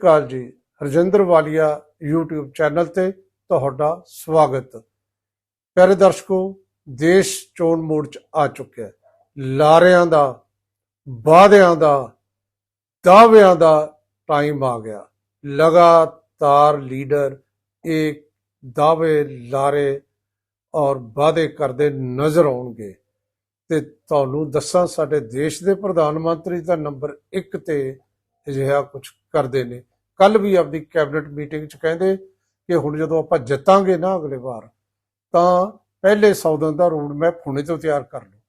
ਕਾਲ ਜੀ। ਹਰਜਿੰਦਰ ਵਾਲੀਆ YouTube channel ਤੇ ਤੁਹਾਡਾ ਸਵਾਗਤ। ਪਿਆਰੇ ਦਰਸ਼ਕੋ, ਦੇਸ਼ ਚੋਣ ਮੋੜ ਚ ਆ ਚੁੱਕਿਆ ਹੈ। ਲਾਰਿਆਂ ਦਾ, ਵਾਅਦਿਆਂ ਦਾ, ਦਾਅਵਿਆਂ ਦਾ ਟਾਈਮ ਆ ਗਿਆ। ਲਗਾਤਾਰ ਲੀਡਰ ਇਹ ਦਾਅਵੇ, ਲਾਰੇ ਔਰ ਵਾਅਦੇ ਕਰਦੇ ਨਜ਼ਰ ਆਉਣਗੇ। ਤੇ ਤੁਹਾਨੂੰ ਦੱਸਾਂ, ਸਾਡੇ ਦੇਸ਼ ਦੇ ਪ੍ਰਧਾਨ ਮੰਤਰੀ ਦਾ ਨੰਬਰ 1 ਤੇ ਅਜਿਹਾ ਕੁਝ ਕਰਦੇ ਨੇ। ਕੱਲ ਵੀ ਆਪਦੀ ਕੈਬਨਿਟ ਮੀਟਿੰਗ 'ਚ ਕਹਿੰਦੇ ਕਿ ਹੁਣ ਜਦੋਂ ਆਪਾਂ ਜਿੱਤਾਂਗੇ ਨਾ ਅਗਲੇ ਵਾਰ, ਤਾਂ ਪਹਿਲੇ ਸੌਦਨ ਦਾ ਰੋਡ ਮੈਪ ਹੁਣੇ ਤੋਂ ਤਿਆਰ ਕਰ ਲਓ।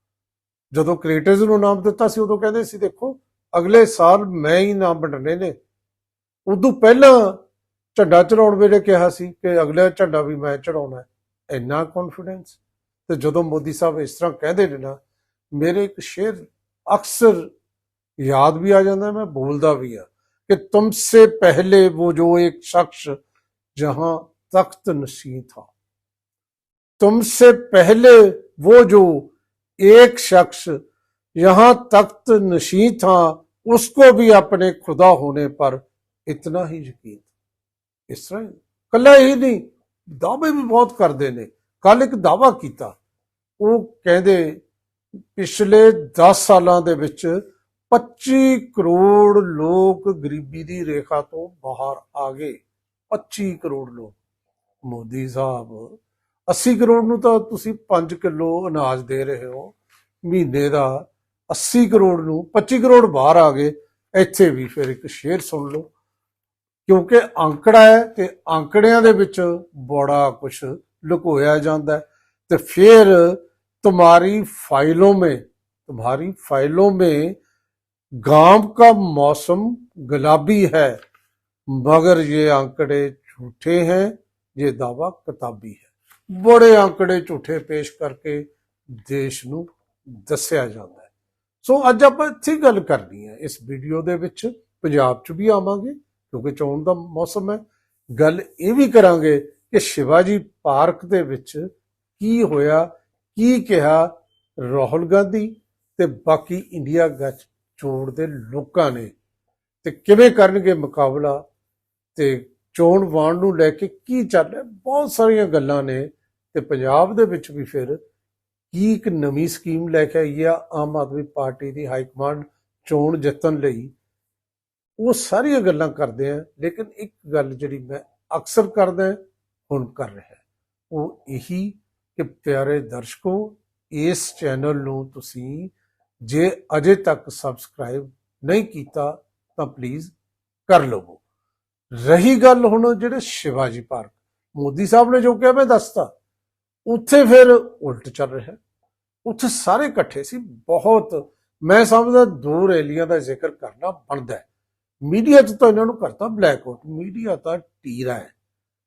ਜਦੋਂ ਕ੍ਰੀਏਟਰਸ ਨੂੰ ਨਾਮ ਦਿੱਤਾ ਸੀ, ਉਦੋਂ ਕਹਿੰਦੇ ਸੀ, ਦੇਖੋ, ਅਗਲੇ ਸਾਲ ਮੈਂ ਹੀ ਨਾਮ ਵੰਡਣੇ ਨੇ। ਉਦੋਂ ਪਹਿਲਾਂ ਝੰਡਾ ਚੜਾਉਣ ਵੇਲੇ ਕਿਹਾ ਸੀ ਕਿ ਅਗਲਾ ਝੰਡਾ ਵੀ ਮੈਂ ਚੜਾਉਣਾ ਇੰਨਾ ਕੌਨਫੀਡੈਂਸ ਤੇ ਜਦੋਂ ਮੋਦੀ ਸਾਹਿਬ ਇਸ ਤਰ੍ਹਾਂ ਕਹਿੰਦੇ ਨੇ ਨਾ, ਮੇਰੇ ਇੱਕ ਸ਼ੇਰ ਅਕਸਰ ਯਾਦ ਵੀ ਆ ਜਾਂਦਾ, ਮੈਂ ਬੋਲਦਾ ਵੀ ਆ। कि तुमसे पहले वो जो एक शख्स जहां तख्त नशी था तुमसे पहले वो जो एक शख्स यहां तख्त नशी था उसको भी अपने खुदा होने पर इतना ही यकीन था इस तरह ਕੱਲਾ ਹੀ ਨਹੀਂ ਦਾਅਵੇ ਵੀ ਬਹੁਤ ਕਰਦੇ ਨੇ ਕੱਲ ਇੱਕ ਦਾਅਵਾ ਕੀਤਾ ਉਹ ਕਹਿੰਦੇ ਪਿਛਲੇ 10 ਸਾਲਾਂ ਦੇ ਵਿੱਚ 25 ਕਰੋੜ ਲੋਕ ਗਰੀਬੀ ਦੀ ਰੇਖਾ ਤੋਂ ਬਾਹਰ ਆ ਗਏ। 25 ਕਰੋੜ ਲੋਕ। ਮੋਦੀ ਸਾਹਿਬ 80 ਕਰੋੜ ਨੂੰ ਤਾਂ ਤੁਸੀਂ 5 ਕਿਲੋ ਅਨਾਜ ਦੇ ਰਹੇ ਹੋ। ਮਹੀਨੇ ਦਾ 80 ਕਰੋੜ ਨੂੰ 25 ਕਰੋੜ ਬਾਹਰ ਆ ਗਏ। ਇੱਥੇ ਵੀ ਫਿਰ ਇੱਕ ਸ਼ੇਰ ਸੁਣ ਲਓ। ਕਿਉਂਕਿ ਅੰਕੜਾ ਹੈ ਤੇ ਅੰਕੜਿਆਂ ਦੇ ਵਿੱਚ ਬੜਾ ਕੁਝ ਲੁਕੋਇਆ ਜਾਂਦਾ ਤੇ ਫਿਰ ਤੁਹਾਡੀ ਫਾਈਲੋਂ ਮੇ ਤੁਹਾਡੀ ਫਾਈਲੋਂ ਮੇ गांव का मौसम गुलाबी है मगर ये आंकड़े झूठे हैं ये दावा किताबी है बड़े आंकड़े ਝੂਠੇ ਪੇਸ਼ ਕਰਕੇ ਦੇਸ਼ ਨੂੰ ਦੱਸਿਆ ਜਾਂਦਾ ਹੈ ਸੋ ਅੱਜ ਆਪਾਂ ਇੱਥੇ ਗੱਲ ਕਰਨੀ ਹੈ ਇਸ ਵੀਡੀਓ ਦੇ ਵਿੱਚ ਪੰਜਾਬ 'ਚ ਵੀ ਆਵਾਂਗੇ ਕਿਉਂਕਿ ਚੋਣ ਦਾ ਮੌਸਮ ਹੈ ਗੱਲ ਇਹ ਵੀ ਕਰਾਂਗੇ ਕਿ ਸ਼ਿਵਾਜੀ ਪਾਰਕ ਦੇ ਵਿੱਚ ਕੀ ਹੋਇਆ ਕੀ ਕਿਹਾ ਰਾਹੁਲ ਗਾਂਧੀ ਤੇ ਬਾਕੀ ਇੰਡੀਆ ਗੱਠ ਚੋਣ ਦੇ ਲੋਕਾਂ ਨੇ। ਤੇ ਕਿਵੇਂ ਕਰਨਗੇ ਮੁਕਾਬਲਾ? ਤੇ ਚੋਣ ਵਾਣ ਨੂੰ ਲੈ ਕੇ ਕੀ ਚੱਲ ਰਿਹਾ? ਬਹੁਤ ਸਾਰੀਆਂ ਗੱਲਾਂ ਨੇ। ਤੇ ਪੰਜਾਬ ਦੇ ਵਿੱਚ ਵੀ ਫਿਰ ਕੀ ਇੱਕ ਨਵੀਂ ਸਕੀਮ ਲੈ ਕੇ ਆਈ ਆ? ਆਮ ਆਦਮੀ ਪਾਰਟੀ ਦੀ ਹਾਈ ਕਮਾਂਡ ਚੋਣ ਜਿੱਤਣ ਲਈ। ਉਹ ਸਾਰੀਆਂ ਗੱਲਾਂ ਕਰਦੇ ਆ। ਲੇਕਿਨ ਇੱਕ ਗੱਲ ਜਿਹੜੀ ਮੈਂ ਅਕਸਰ ਕਰਦਾ, ਹੁਣ ਕਰ ਰਿਹਾ। ਉਹ ਇਹੀ ਕਿ ਪਿਆਰੇ ਦਰਸ਼ਕੋ, ਇਸ ਚੈਨਲ ਨੂੰ ਤੁਸੀਂ ਜੇ ਅਜੇ ਤੱਕ ਸਬਸਕ੍ਰਾਈਬ ਨਹੀਂ ਕੀਤਾ, ਤਾਂ ਪਲੀਜ਼ ਕਰ ਲਵੋ। ਰਹੀ ਗੱਲ ਹੁਣ ਜਿਹੜੇ ਸ਼ਿਵਾਜੀ ਪਾਰਕ, ਮੋਦੀ ਸਾਹਿਬ ਨੇ ਜੋ ਕਿਹਾ ਮੈਂ ਦੱਸਤਾ, ਉੱਥੇ ਫਿਰ ਉਲਟ ਚੱਲ ਰਿਹਾ। ਉੱਥੇ ਸਾਰੇ ਇਕੱਠੇ ਸੀ, ਬਹੁਤ, ਮੈਂ ਸਮਝਦਾ ਦੋ ਰੈਲੀਆਂ ਦਾ ਜ਼ਿਕਰ ਕਰਨਾ ਬਣਦਾ ਹੈ। ਮੀਡੀਆ 'ਚ ਤਾਂ ਇਹਨਾਂ ਨੂੰ ਕਰਤਾ ਬਲੈਕ ਆਊਟ ਮੀਡੀਆ ਤਾਂ ਟੀਰਾ ਹੈ।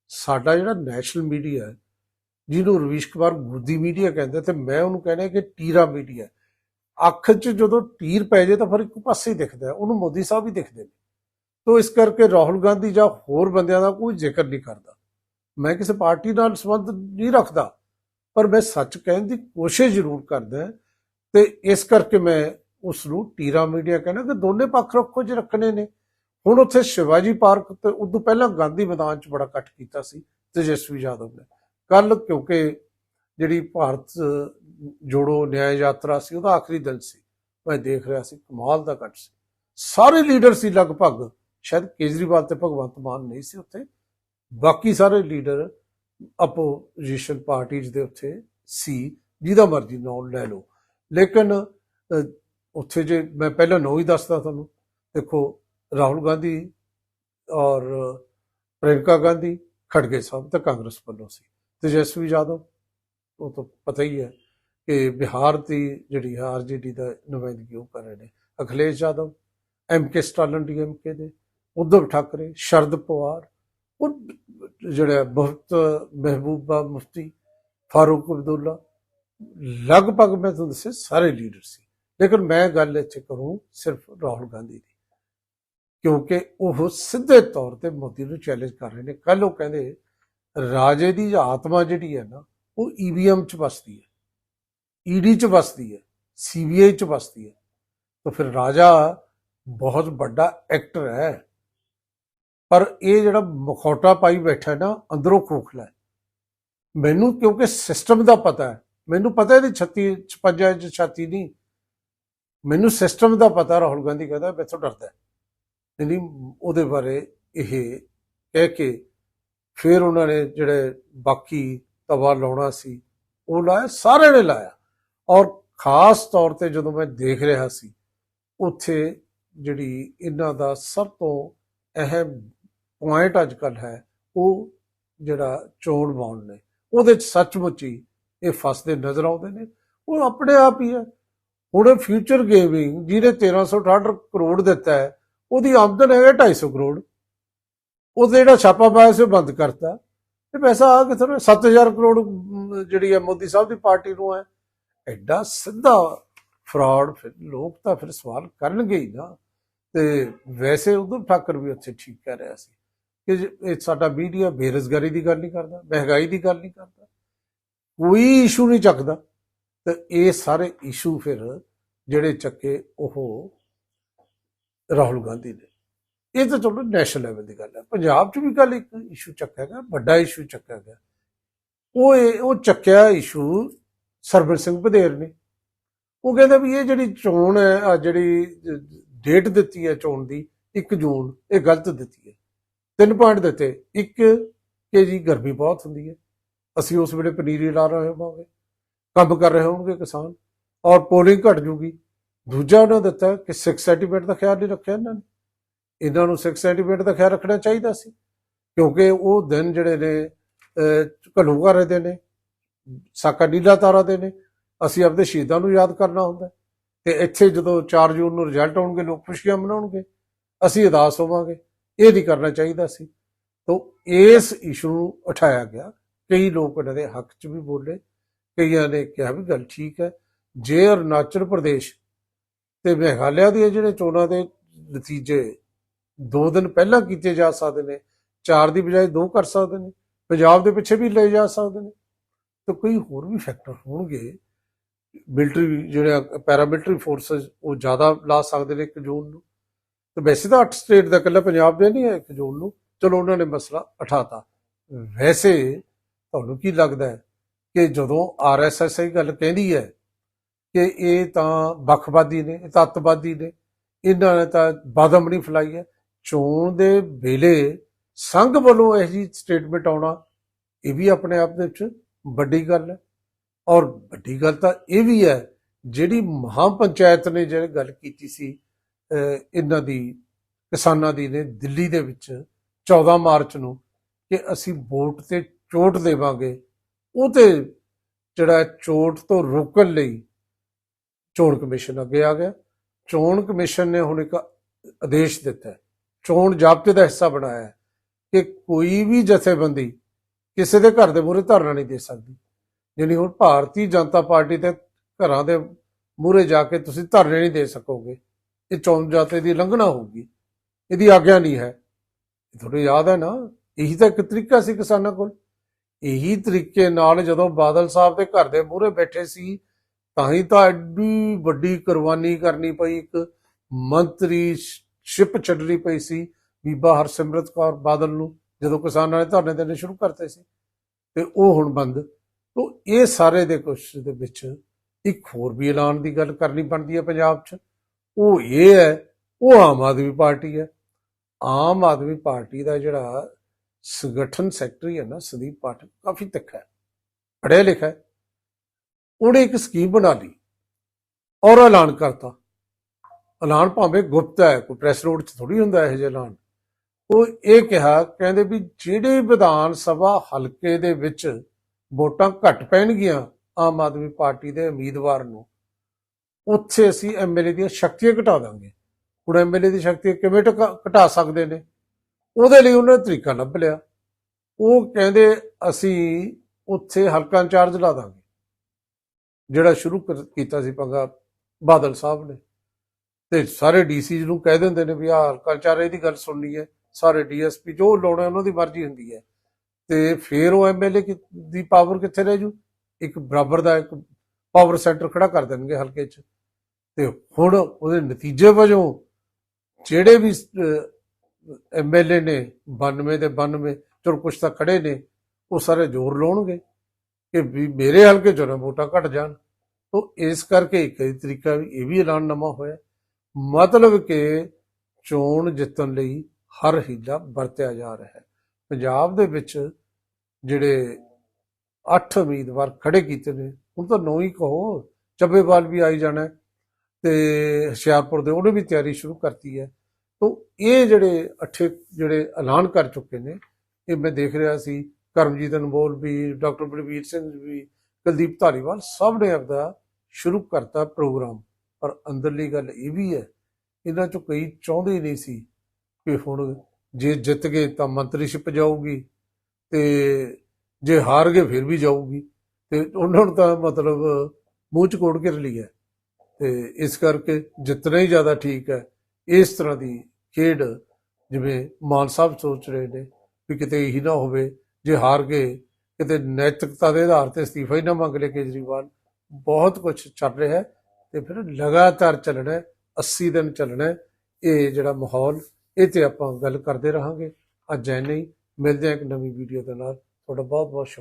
ਸਾਡਾ ਜਿਹੜਾ ਨੈਸ਼ਨਲ ਮੀਡੀਆ ਹੈ, ਜਿਹਨੂੰ ਰਵੀਸ਼ ਕੁਮਾਰ ਗੁੱਦੀ ਮੀਡੀਆ ਕਹਿੰਦੇ ਤੇ ਮੈਂ ਉਹਨੂੰ ਕਹਿੰਦਾ ਕਿ ਟੀਰਾ ਮੀਡੀਆ ਅੱਖ 'ਚ ਜਦੋਂ ਟੀਰ ਪੈ ਜੇ ਤਾਂ ਫਿਰ ਇੱਕ ਪਾਸੇ ਹੀ ਦਿਖਦਾ ਉਹਨੂੰ ਮੋਦੀ ਸਾਹਿਬ ਹੀ ਦਿਖਦੇ ਨੇ। ਤੋਂ ਇਸ ਕਰਕੇ ਰਾਹੁਲ ਗਾਂਧੀ ਜਾਂ ਹੋਰ ਬੰਦਿਆਂ ਦਾ ਕੋਈ ਜ਼ਿਕਰ ਨਹੀਂ ਕਰਦਾ। ਮੈਂ ਕਿਸੇ ਪਾਰਟੀ ਨਾਲ ਸੰਬੰਧ ਨਹੀਂ ਰੱਖਦਾ, ਪਰ ਮੈਂ ਸੱਚ ਕਹਿਣ ਦੀ ਕੋਸ਼ਿਸ਼ ਜ਼ਰੂਰ ਕਰਦਾ ਤੇ ਇਸ ਕਰਕੇ ਮੈਂ ਉਸ ਨੂੰ ਟੀਰਾ ਮੀਡੀਆ ਕਹਿੰਦਾ ਕਿ ਦੋਨੇ ਪੱਖ ਰੱਖੋ ਜੇ ਰੱਖਣੇ ਨੇ। ਹੁਣ ਉੱਥੇ ਸ਼ਿਵਾਜੀ ਪਾਰਕ ਤੇ ਉਦੋਂ ਪਹਿਲਾਂ ਗਾਂਧੀ ਮੈਦਾਨ 'ਚ ਬੜਾ ਇਕੱਠ ਕੀਤਾ ਸੀ, ਤੇਜਸਵੀ ਯਾਦਵ ਨੇ। ਕੱਲ ਕਿਉਂਕਿ ਜਿਹੜੀ ਭਾਰਤ ਜੋੜੋ ਨਿਆਂ ਯਾਤਰਾ ਸੀ, ਉਹਦਾ ਆਖਰੀ ਦਿਨ ਸੀ। ਮੈਂ ਦੇਖ ਰਿਹਾ ਸੀ, ਕਮਾਲ ਦਾ ਇਕੱਠ ਸੀ। ਸਾਰੇ ਲੀਡਰ ਸੀ ਲਗਭਗ, ਸ਼ਾਇਦ ਕੇਜਰੀਵਾਲ ਤੇ ਭਗਵੰਤ ਮਾਨ ਨਹੀਂ ਸੀ ਉੱਥੇ। ਬਾਕੀ ਸਾਰੇ ਲੀਡਰ ਆਪੋਜੀਸ਼ਨ ਪਾਰਟੀਆਂ ਦੇ ਉੱਥੇ ਸੀ, ਜਿਹਦਾ ਮਰਜ਼ੀ ਨਾਮ ਲੈ ਲਓ। ਲੇਕਿਨ ਉੱਥੇ ਜੇ ਮੈਂ ਪਹਿਲਾਂ ਨੋ ਹੀ ਦੱਸਦਾ ਤੁਹਾਨੂੰ, ਦੇਖੋ, ਰਾਹੁਲ ਗਾਂਧੀ ਔਰ ਪ੍ਰਿੰਕਾ ਗਾਂਧੀ ਖੜਗੇ ਸਾਹਿਬ ਤਾਂ ਕਾਂਗਰਸ ਵੱਲੋਂ ਸੀ। ਤੇਜਸਵੀ ਯਾਦਵ ਉਹ ਤਾਂ ਪਤਾ ਹੀ ਹੈ ਕਿ ਬਿਹਾਰ ਦੀ ਜਿਹੜੀ ਆਰਜੇਡੀ ਦਾ ਨੁਮਾਇੰਦਗੀ ਉਹ ਕਰ ਰਹੇ ਨੇ। Akhilesh Yadav, M K Stalin DMK ਦੇ ਉद्धਵ ਠਾਕਰੇ, ਸ਼ਰਦ ਪਵਾਰ, ਉਹ ਜਿਹੜਾ ਮੁਫਤ ਮਹਿਬੂਬਾ ਮੁਫਤੀ, ਫਾਰੂਕ ਅਬਦੁੱਲਾ, ਲਗਭਗ ਮੈਂ ਤੁਹਾਨੂੰ ਦੱਸੇ ਸਾਰੇ ਲੀਡਰ ਸੀ। ਲੇਕਿਨ ਮੈਂ ਗੱਲ ਇੱਥੇ ਕਰੂੰ ਸਿਰਫ ਰਾਹੁਲ ਗਾਂਧੀ ਦੀ, ਕਿਉਂਕਿ ਉਹ ਸਿੱਧੇ ਤੌਰ ਤੇ ਮੋਦੀ ਨੂੰ ਚੈਲੰਜ ਕਰ ਰਹੇ ਨੇ। ਕੱਲ ਉਹ ਕਹਿੰਦੇ, ਰਾਜੇ ਦੀ ਆਤਮਾ ਜਿਹੜੀ ਹੈ ਨਾ ਉਹ ਈਵੀਐਮ ਚ ਵਸਦੀ ਹੈ। ਈਡੀ ਚ ਵਸਦੀ ਹੈ ਸੀਬੀਆਈ ਚ ਵਸਦੀ ਹੈ। ਤਾਂ ਫਿਰ ਰਾਜਾ ਬਹੁਤ ਵੱਡਾ ਐਕਟਰ ਹੈ। ਪਰ ਇਹ ਜਿਹੜਾ ਮਖੌਟਾ ਪਾਈ ਬੈਠਾ ਨਾ, ਅੰਦਰੋਂ ਖੋਖਲਾ ਹੈ ਮੈਨੂੰ ਕਿਉਂਕਿ ਸਿਸਟਮ ਦਾ ਪਤਾ ਹੈ। ਮੈਨੂੰ ਪਤਾ ਇਹਦੀ 36 56 ਇੰਚ ਛਾਤੀ ਨਹੀਂ। ਮੈਨੂੰ ਸਿਸਟਮ ਦਾ ਪਤਾ, ਰਾਹੁਲ ਗਾਂਧੀ ਕਹਿੰਦਾ, ਮੈਥੋਂ ਡਰਦਾ ਨਹੀਂ ਉਹਦੇ ਬਾਰੇ ਇਹ ਕਹਿ ਕੇ ਫਿਰ ਉਹਨਾਂ ਨੇ ਜਿਹੜੇ ਬਾਕੀ ਤਵਾ ਲਾਉਣਾ ਸੀ, ਉਹ ਲਾਇਆ, ਸਾਰਿਆਂ ਨੇ ਲਾਇਆ। ਔਰ ਖਾਸ ਤੌਰ ਤੇ ਜਦੋਂ ਮੈਂ ਦੇਖ ਰਿਹਾ ਸੀ, ਉੱਥੇ ਜਿਹੜੀ ਇਹਨਾਂ ਦਾ ਸਭ ਤੋਂ ਅਹਿਮ ਪੁਆਇੰਟ ਅੱਜ ਕੱਲ੍ਹ ਹੈ, ਉਹ ਜਿਹੜਾ ਚੋਣ ਬਾਉਂਡ ਨੇ। ਉਹਦੇ ਚ ਸੱਚਮੁੱਚ ਹੀ ਇਹ ਫਸਦੇ ਨਜ਼ਰ ਆਉਂਦੇ ਨੇ। ਉਹ ਆਪਣੇ ਆਪ ਹੀ ਹੈ। ਹੁਣ ਫਿਊਚਰ ਗੇਮਿੰਗ ਜਿਹਨੇ 1368 ਕਰੋੜ ਦਿੱਤਾ ਹੈ, ਉਹਦੀ ਆਮਦਨ ਹੈ 250 ਕਰੋੜ। ਉਹਦੇ ਜਿਹੜਾ ਛਾਪਾ ਪਾਇਆ ਸੀ, ਉਹ ਬੰਦ ਕਰਤਾ। ਤੇ ਪੈਸਾ ਆ ਕਿੱਥੋਂ ਰਿਹਾ? 7000 ਕਰੋੜ ਜਿਹੜੀ ਹੈ ਮੋਦੀ ਸਾਹਿਬ ਦੀ ਪਾਰਟੀ ਨੂੰ ਹੈ। ਐਡਾ ਸਿੱਧਾ ਫਰਾਡ ਫਿਰ ਲੋਕ ਤਾਂ ਫਿਰ ਸਵਾਲ ਕਰਨਗੇ ਹੀ ਨਾ। ਤੇ ਵੈਸੇ ਉਦੋਂ ਠਾਕਰ ਵੀ ਉੱਥੇ ਠੀਕ ਕਹਿ ਰਿਹਾ ਸੀ ਕਿ ਜੇ ਇਹ ਸਾਡਾ ਮੀਡੀਆ ਬੇਰੁਜ਼ਗਾਰੀ ਦੀ ਗੱਲ ਨਹੀਂ ਕਰਦਾ, ਮਹਿੰਗਾਈ ਦੀ ਗੱਲ ਨਹੀਂ ਕਰਦਾ। ਕੋਈ ਇਸ਼ੂ ਨਹੀਂ ਚੱਕਦਾ। ਤੇ ਇਹ ਸਾਰੇ ਇਸ਼ੂ ਫਿਰ ਜਿਹੜੇ ਚੱਕੇ ਉਹ ਰਾਹੁਲ ਗਾਂਧੀ ਨੇ। ਇਹ ਤਾਂ ਚਲੋ ਨੈਸ਼ਨਲ ਲੈਵਲ ਦੀ ਗੱਲ ਹੈ। ਪੰਜਾਬ 'ਚ ਵੀ ਕੱਲ ਇੱਕ ਇਸ਼ੂ ਚੱਕਿਆ ਗਿਆ, ਵੱਡਾ ਇਸ਼ੂ ਚੱਕਿਆ ਗਿਆ। ਉਹ ਇਹ, ਉਹ ਚੱਕਿਆ ਇਸ਼ੂ ਸਰਬਰ ਸਿੰਘ ਬਧੇਰ ਨੇ। ਉਹ ਕਹਿੰਦਾ ਵੀ ਇਹ ਜਿਹੜੀ ਚੋਣ ਹੈ ਆ ਜਿਹੜੀ ਡੇਟ ਦਿੱਤੀ ਹੈ ਚੋਣ ਦੀ 1 ਜੂਨ, ਇਹ ਗਲਤ ਦਿੱਤੀ ਹੈ। ਤਿੰਨ ਪੁਆਇੰਟ ਦਿੱਤੇ, ਇੱਕ ਕਿ ਜੀ ਗਰਮੀ ਬਹੁਤ ਹੁੰਦੀ ਹੈ। ਅਸੀਂ ਉਸ ਵੇਲੇ ਪਨੀਰੀ ਲਾ ਰਹੇ ਹੋਵਾਂਗੇ। ਕੰਮ ਕਰ ਰਹੇ ਹੋਣਗੇ ਕਿਸਾਨ। ਔਰ ਪੋਲਿੰਗ ਘਟ ਜੂਗੀ। ਦੂਜਾ ਉਹਨਾਂ ਦਿੱਤਾ ਕਿ 6 ਸੈਂਟੀਮੀਟਰ ਦਾ ਖਿਆਲ ਨਹੀਂ ਰੱਖਿਆ ਇਹਨਾਂ ਨੇ। ਇਹਨਾਂ ਨੂੰ 6 ਸੈਂਟੀਮੀਟਰ ਦਾ ਖਿਆਲ ਰੱਖਣਾ ਚਾਹੀਦਾ ਸੀ, ਕਿਉਂਕਿ ਉਹ ਦਿਨ ਜਿਹੜੇ ਨੇ ਘੱਲੂਘਾਰੇ ਦੇ ਨੇ, ਸਾਕਾ ਨੀਲਾ ਤਾਰਾ ਦੇ ਨੇ, ਅਸੀਂ ਆਪਦੇ ਸ਼ਹੀਦਾਂ ਨੂੰ ਯਾਦ ਕਰਨਾ ਹੁੰਦਾ ਹੈ। ਤੇ ਇੱਥੇ ਜਦੋਂ 4 ਜੂਨ ਨੂੰ ਰਿਜ਼ਲਟ ਆਉਣਗੇ, ਲੋਕ ਖੁਸ਼ੀਆਂ ਮਨਾਉਣਗੇ, ਅਸੀਂ ਉਦਾਸ ਹੋਵਾਂਗੇ, ਇਹ ਨਹੀਂ ਕਰਨਾ ਚਾਹੀਦਾ ਸੀ। ਤੋਂ ਇਸ ਇਸ਼ੂ ਨੂੰ ਉਠਾਇਆ ਗਿਆ। ਕਈ ਲੋਕ ਇਹਨਾਂ ਦੇ ਹੱਕ 'ਚ ਵੀ ਬੋਲੇ, ਕਈਆਂ ਨੇ ਕਿਹਾ ਵੀ ਗੱਲ ਠੀਕ ਹੈ। ਜੇ ਅਰੁਣਾਚਲ ਪ੍ਰਦੇਸ਼ ਤੇ ਮੇਘਾਲਿਆ ਦੀਆਂ ਜਿਹੜੇ ਚੋਣਾਂ ਦੇ ਨਤੀਜੇ ਦੋ ਦਿਨ ਪਹਿਲਾਂ ਕੀਤੇ ਜਾ ਸਕਦੇ ਨੇ, ਚਾਰ ਦੀ ਬਜਾਏ ਦੋ ਕਰ ਸਕਦੇ ਨੇ, ਪੰਜਾਬ ਦੇ ਪਿੱਛੇ ਵੀ ਲੈ ਜਾ ਸਕਦੇ ਨੇ। ਤਾਂ ਕੋਈ ਹੋਰ ਵੀ ਫੈਕਟਰ ਹੋਣਗੇ ਮਿਲਟਰੀ ਜਿਹੜੇ ਪੈਰਾਮਿਲਟਰੀ ਫੋਰਸਸ ਉਹ ਜ਼ਿਆਦਾ ਲਾ ਸਕਦੇ ਨੇ 1 ਜੂਨ ਨੂੰ। ਤੇ ਵੈਸੇ ਤਾਂ 8 ਸਟੇਟ ਦਾ ਇਕੱਲਾ ਪੰਜਾਬ ਦੇ ਨਹੀਂ ਹੈ 1 ਜੂਨ ਨੂੰ। ਚਲੋ ਉਹਨਾਂ ਨੇ ਮਸਲਾ ਉਠਾਤਾ। ਵੈਸੇ ਤੁਹਾਨੂੰ ਕੀ ਲੱਗਦਾ ਹੈ ਕਿ ਜਦੋਂ ਆਰਐਸਐਸ ਇਹ ਗੱਲ ਕਹਿੰਦੀ ਹੈ ਕਿ ਇਹ ਤਾਂ ਵੱਖਵਾਦੀ ਨੇ, ਇਹ ਤਾਂ ਅੱਤਵਾਦੀ ਨੇ, ਇਹਨਾਂ ਨੇ ਤਾਂ ਬਾਦਮ ਨਹੀਂ ਫਲਾਈ ਹੈ ਚੋਣ ਦੇ ਵੇਲੇ ਸੰਘ ਵੱਲੋਂ ਇਹ ਜੀ ਸਟੇਟਮੈਂਟ ਆਉਣਾ, ਇਹ ਵੀ ਆਪਣੇ ਆਪ ਦੇ ਵਿੱਚ ਵੱਡੀ ਗੱਲ ਹੈ। ਔਰ ਵੱਡੀ ਗੱਲ ਤਾਂ ਇਹ ਵੀ ਹੈ, ਜਿਹੜੀ ਮਹਾ ਪੰਚਾਇਤ ਨੇ ਜਿਹੜੀ ਗੱਲ ਕੀਤੀ ਸੀ ਇਹਨਾਂ ਦੀ, ਕਿਸਾਨਾਂ ਦੀ ਨੇ ਦਿੱਲੀ ਦੇ ਵਿੱਚ 14 ਮਾਰਚ ਨੂੰ ਕਿ ਅਸੀਂ ਵੋਟ ਤੇ ਚੋਟ ਦੇਵਾਂਗੇ, ਉਹ ਤੇ ਜਿਹੜਾ ਚੋਟ ਤੋਂ ਰੋਕਣ ਲਈ ਚੋਣ ਕਮਿਸ਼ਨ ਅੱਗੇ ਆ ਗਿਆ। ਚੋਣ ਕਮਿਸ਼ਨ ਨੇ ਹੁਣ ਇੱਕ ਆਦੇਸ਼ ਦਿੱਤਾ ਚੋਣ ਜ਼ਾਬਤੇ ਦਾ ਹਿੱਸਾ ਬਣਾਇਆ ਹੈ ਕਿ ਕੋਈ ਵੀ ਜਥੇਬੰਦੀ ਕਿਸੇ ਦੇ ਘਰ ਦੇ ਮੂਹਰੇ ਧਰਨਾ ਨਹੀਂ ਦੇ ਸਕਦੀ। ਯਾਨੀ ਹੁਣ ਭਾਰਤੀ ਜਨਤਾ ਪਾਰਟੀ ਦੇ ਘਰਾਂ ਦੇ ਮੂਹਰੇ ਜਾ ਕੇ ਤੁਸੀਂ ਧਰਨੇ ਨਹੀਂ ਦੇ ਸਕੋਗੇ। ਇਹ ਚੋਣ ਜ਼ਾਬਤੇ ਦੀ ਉਲੰਘਣਾ ਹੋਊਗੀ। ਇਹਦੀ ਆਗਿਆ ਨਹੀਂ ਹੈ। ਇਹ ਤੁਹਾਨੂੰ ਯਾਦ ਹੈ ਨਾ? ਇਹੀ ਤਾਂ ਇੱਕ ਤਰੀਕਾ ਸੀ ਕਿਸਾਨਾਂ ਕੋਲ। ਇਹੀ ਤਰੀਕੇ ਨਾਲ ਜਦੋਂ ਬਾਦਲ ਸਾਹਿਬ ਦੇ ਘਰ ਦੇ ਮੂਹਰੇ ਬੈਠੇ ਸੀ, ਤਾਂ ਹੀ ਤਾਂ ਐਡੀ ਵੱਡੀ ਕੁਰਬਾਨੀ ਕਰਨੀ ਪਈ। ਇੱਕ ਮੰਤਰੀ ਸ਼ਿਪ ਛੱਡਣੀ ਪਈ ਸੀ ਬੀਬਾ ਹਰਸਿਮਰਤ ਕੌਰ ਬਾਦਲ ਨੂੰ, ਜਦੋਂ ਕਿਸਾਨਾਂ ਨੇ ਧਰਨੇ ਦੇਣੇ ਸ਼ੁਰੂ ਕਰਤੇ ਸੀ। ਤੇ ਉਹ ਹੁਣ ਬੰਦ। ਤੋਂ ਇਹ ਸਾਰੇ ਦੇ ਕੁਛ ਦੇ ਵਿੱਚ ਇੱਕ ਹੋਰ ਵੀ ਐਲਾਨ ਦੀ ਗੱਲ ਕਰਨੀ ਬਣਦੀ ਹੈ ਪੰਜਾਬ 'ਚ। ਉਹ ਇਹ ਹੈ, ਉਹ ਆਮ ਆਦਮੀ ਪਾਰਟੀ ਹੈ। ਆਮ ਆਦਮੀ ਪਾਰਟੀ ਦਾ ਜਿਹੜਾ ਸੰਗਠਨ ਸੈਕਟਰੀ ਹੈ ਨਾ, ਸੰਦੀਪ ਪਾਠਕ, ਕਾਫੀ ਤਿੱਖਾ ਹੈ। ਪੜ੍ਹਿਆ ਲਿਖਿਆ ਉਹਨੇ ਇੱਕ ਸਕੀਮ ਬਣਾ ਲਈ, ਔਰ ਐਲਾਨ ਕਰਤਾ। ਐਲਾਨ ਭਾਵੇਂ ਗੁਪਤ ਹੈ, ਕੋਈ ਪ੍ਰੈਸ ਰੋਡ 'ਚ ਥੋੜੀ ਹੁੰਦਾ ਇਹ ਜਿਹਾ ਐਲਾਨ। ਉਹ ਇਹ ਕਿਹਾ, ਕਹਿੰਦੇ ਵੀ ਜਿਹੜੇ ਵਿਧਾਨ ਸਭਾ ਹਲਕੇ ਦੇ ਵਿੱਚ ਵੋਟਾਂ ਘੱਟ ਪੈਣਗੀਆਂ ਆਮ ਆਦਮੀ ਪਾਰਟੀ ਦੇ ਉਮੀਦਵਾਰ ਨੂੰ, ਉੱਥੇ ਅਸੀਂ ਐਮਐਲਏ ਦੀਆਂ ਸ਼ਕਤੀਆਂ ਘਟਾ ਦਾਂਗੇ। ਹੁਣ ਐਮਐਲਏ ਦੀ ਸ਼ਕਤੀ ਕਿਵੇਂ ਟਕਾ- ਘਟਾ ਸਕਦੇ ਨੇ? ਉਹਦੇ ਲਈ ਉਹਨਾਂ ਨੇ ਤਰੀਕਾ ਲੱਭ ਲਿਆ। ਉਹ ਕਹਿੰਦੇ ਅਸੀਂ ਉੱਥੇ ਹਲਕਾ ਇੰਚਾਰਜ ਲਾ ਦਾਂਗੇ। ਜਿਹੜਾ ਸ਼ੁਰੂ ਕਰ- ਕੀਤਾ ਸੀ ਪੰਗਾ ਬਾਦਲ ਸਾਹਿਬ ਨੇ। ਤੇ ਸਾਰੇ ਡੀਸੀ ਨੂੰ ਕਹਿ ਦਿੰਦੇ ਨੇ ਵੀ ਆਹ ਹਲਕਾ ਇੰਚਾਰਜ ਇਹਦੀ ਗੱਲ ਸੁਣਨੀ ਹੈ ਸਾਰੇ ਡੀਐਸਪੀ ਜੋ ਲਾਉਣਾ ਉਹਨਾਂ ਦੀ ਮਰਜ਼ੀ ਹੁੰਦੀ ਹੈ। ਤੇ ਫਿਰ ਉਹ ਐਮਐਲਏ ਦੀ ਪਾਵਰ ਕਿੱਥੇ ਰਹਿ ਜੂ? ਇੱਕ ਬਰਾਬਰ ਦਾ ਇੱਕ ਪਾਵਰ ਸੈਂਟਰ ਖੜਾ ਕਰ ਦੇਣਗੇ ਹਲਕੇ 'ਚ। ਤੇ ਹੁਣ ਉਹਦੇ ਨਤੀਜੇ ਵਜੋਂ ਜਿਹੜੇ ਵੀ ਅਹ, ਐਮਐਲਏ ਨੇ 92 ਦੇ 92 ਚਲੋ ਕੁਛ ਤਾਂ ਖੜੇ ਨੇ ਉਹ ਸਾਰੇ ਜ਼ੋਰ ਲਾਉਣਗੇ ਕਿ ਵੀ ਮੇਰੇ ਹਲਕੇ ਚੋਂ ਨਾ ਵੋਟਾਂ ਘਟ ਜਾਣ। ਤੋਂ ਇਸ ਕਰਕੇ ਇੱਕ ਤਰੀਕਾ ਵੀ ਇਹ ਵੀ ਐਲਾਨ ਨਵਾਂ ਹੋਇਆ। ਮਤਲਬ ਕਿ ਚੋਣ ਜਿੱਤਣ ਲਈ ਹਰ ਹੀਲਾ ਵਰਤਿਆ ਜਾ ਰਿਹਾ ਹੈ। ਪੰਜਾਬ ਦੇ ਵਿੱਚ ਜਿਹੜੇ 8 ਉਮੀਦਵਾਰ ਖੜੇ ਕੀਤੇ ਨੇ, ਹੁਣ ਤਾਂ ਨੌ ਹੀ ਕਹੋ, ਚੱਬੇਵਾਲ ਵੀ ਆਈ ਜਾਣਾ ਹੈ ਤੇ ਹੁਸ਼ਿਆਰਪੁਰ ਦੇ ਉਹਨੇ ਵੀ ਤਿਆਰੀ ਸ਼ੁਰੂ ਕਰਤੀ ਹੈ। ਤੋਂ ਇਹ ਜਿਹੜੇ ਅੱਠੇ ਜਿਹੜੇ ਐਲਾਨ ਕਰ ਚੁੱਕੇ ਨੇ, ਇਹ ਮੈਂ ਦੇਖ ਰਿਹਾ ਸੀ, ਕਰਮਜੀਤ ਅਨਮੋਲ ਵੀ, ਡਾਕਟਰ ਬਲਵੀਰ ਸਿੰਘ ਵੀ, ਕੁਲਦੀਪ ਧਾਲੀਵਾਲ ਸਭ ਨੇ ਆਪਦਾ ਸ਼ੁਰੂ ਕਰਤਾ ਪ੍ਰੋਗਰਾਮ। ਪਰ ਅੰਦਰਲੀ ਗੱਲ ਇਹ ਵੀ ਹੈ, ਇਹਨਾਂ ਚੋਂ ਕਈ ਚਾਹੁੰਦੇ ਨਹੀਂ ਸੀ ਕਿ ਹੁਣ ਜੇ ਜਿੱਤ ਗਏ ਤਾਂ ਮੰਤਰੀਸ਼ਿਪ ਜਾਊਗੀ ਤੇ ਜੇ ਹਾਰ ਗਏ ਫਿਰ ਵੀ ਜਾਊਗੀ। ਤੇ ਉਹਨਾਂ ਨੂੰ ਤਾਂ ਮਤਲਬ ਮੂੰਹ ਚ ਕੋੜ ਕੇ ਲਈ ਤੇ ਇਸ ਕਰਕੇ ਜਿੱਤਣਾ ਹੀ ਜ਼ਿਆਦਾ ਠੀਕ ਹੈ। ਇਸ ਤਰ੍ਹਾਂ ਦੀ ਖੇਡ ਜਿਵੇਂ ਮਾਨ ਸਾਹਿਬ ਸੋਚ ਰਹੇ ਨੇ ਵੀ ਕਿਤੇ ਇਹੀ ਨਾ ਹੋਵੇ, ਜੇ ਹਾਰ ਗਏ, ਕਿਤੇ ਨੈਤਿਕਤਾ ਦੇ ਆਧਾਰ ਤੇ ਅਸਤੀਫਾ ਹੀ ਨਾ ਮੰਗ ਲੇ ਕੇਜਰੀਵਾਲ। ਬਹੁਤ ਕੁਝ ਚੱਲ ਰਿਹਾ ਹੈ। ਤੇ ਫਿਰ ਲਗਾਤਾਰ ਚੱਲਣਾ ਹੈ 80 ਦਿਨ ਚੱਲਣਾ ਇਹ ਜਿਹੜਾ ਮਾਹੌਲ, ਇਹ ਤੇ ਆਪਾਂ ਗੱਲ ਕਰਦੇ ਰਹਾਂਗੇ। ਅੱਜ ਐ ਨਹੀਂ, ਮਿਲਦੇ ਹਾਂ ਇੱਕ ਨਵੀਂ ਵੀਡੀਓ ਦੇ ਨਾਲ। ਤੁਹਾਡਾ ਬਹੁਤ ਬਹੁਤ ਸ਼ੁਕਰੀਆ।